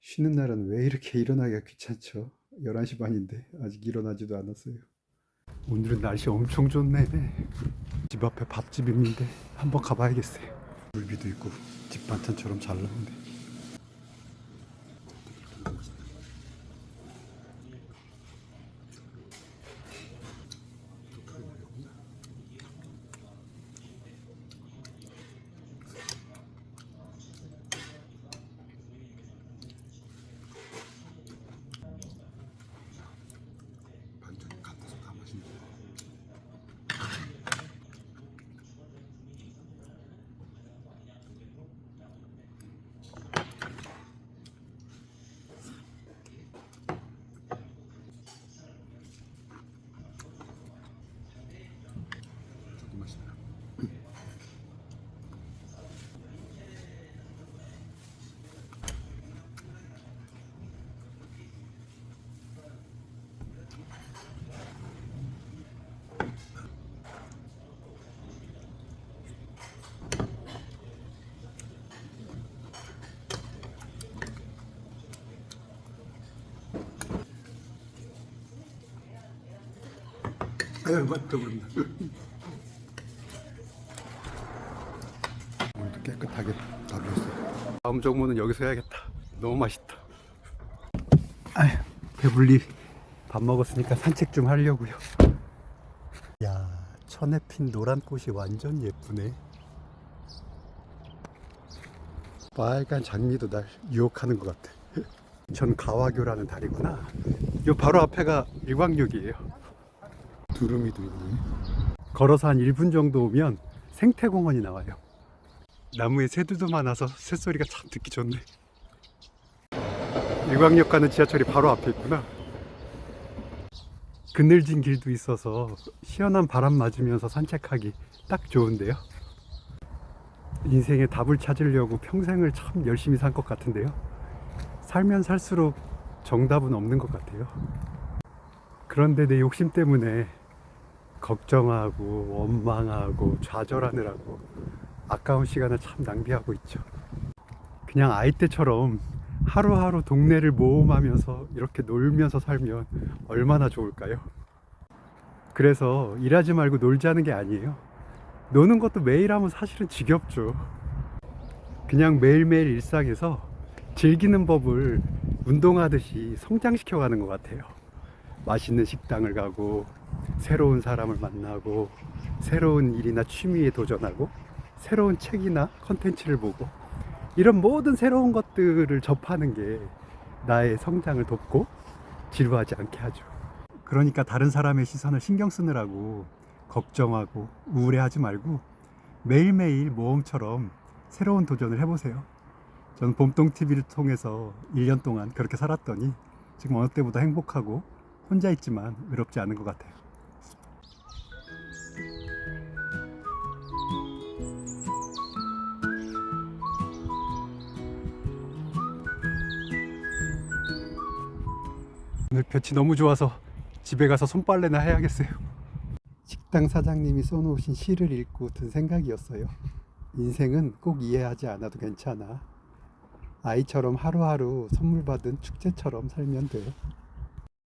쉬는 날은 왜 이렇게 일어나기가 귀찮죠? 11시 반인데 아직 일어나지도 않았어요. 오늘은 날씨 엄청 좋네. 집 앞에 밥집 있는데 한번 가봐야겠어요. 물비도 있고 집 반찬처럼 잘 나오네. 아유 맞다 그런다. 오늘도 깨끗하게 다 비웠어요. 다음 정모는 여기서 해야겠다. 너무 맛있다. 아휴 배불리 밥 먹었으니까 산책 좀 하려고요. 야 천에 핀 노란 꽃이 완전 예쁘네. 빨간 장미도 날 유혹하는 것 같아. 전 가와교라는 다리구나. 요 바로 앞에가 일광역이에요. 두루미도 있네. 걸어서 한 1분 정도 오면 생태공원이 나와요. 나무에 새들도 많아서 새소리가 참 듣기 좋네. 일광역 가는 지하철이 바로 앞에 있구나. 그늘진 길도 있어서 시원한 바람 맞으면서 산책하기 딱 좋은데요. 인생의 답을 찾으려고 평생을 참 열심히 산 것 같은데요. 살면 살수록 정답은 없는 것 같아요. 그런데 내 욕심 때문에 걱정하고 원망하고 좌절하느라고 아까운 시간을 참 낭비하고 있죠. 그냥 아이 때처럼 하루하루 동네를 모험하면서 이렇게 놀면서 살면 얼마나 좋을까요? 그래서 일하지 말고 놀자는 게 아니에요. 노는 것도 매일 하면 사실은 지겹죠. 그냥 매일매일 일상에서 즐기는 법을 운동하듯이 성장시켜 가는 것 같아요. 맛있는 식당을 가고 새로운 사람을 만나고 새로운 일이나 취미에 도전하고 새로운 책이나 컨텐츠를 보고 이런 모든 새로운 것들을 접하는 게 나의 성장을 돕고 지루하지 않게 하죠. 그러니까 다른 사람의 시선을 신경 쓰느라고 걱정하고 우울해하지 말고 매일매일 모험처럼 새로운 도전을 해보세요. 저는 봄동 TV를 통해서 1년 동안 그렇게 살았더니 지금 어느 때보다 행복하고 혼자 있지만 외롭지 않은 것 같아요. 오늘 볕이 너무 좋아서 집에 가서 손빨래나 해야겠어요. 식당 사장님이 써놓으신 시를 읽고 든 생각이었어요. 인생은 꼭 이해하지 않아도 괜찮아. 아이처럼 하루하루 선물 받은 축제처럼 살면 돼.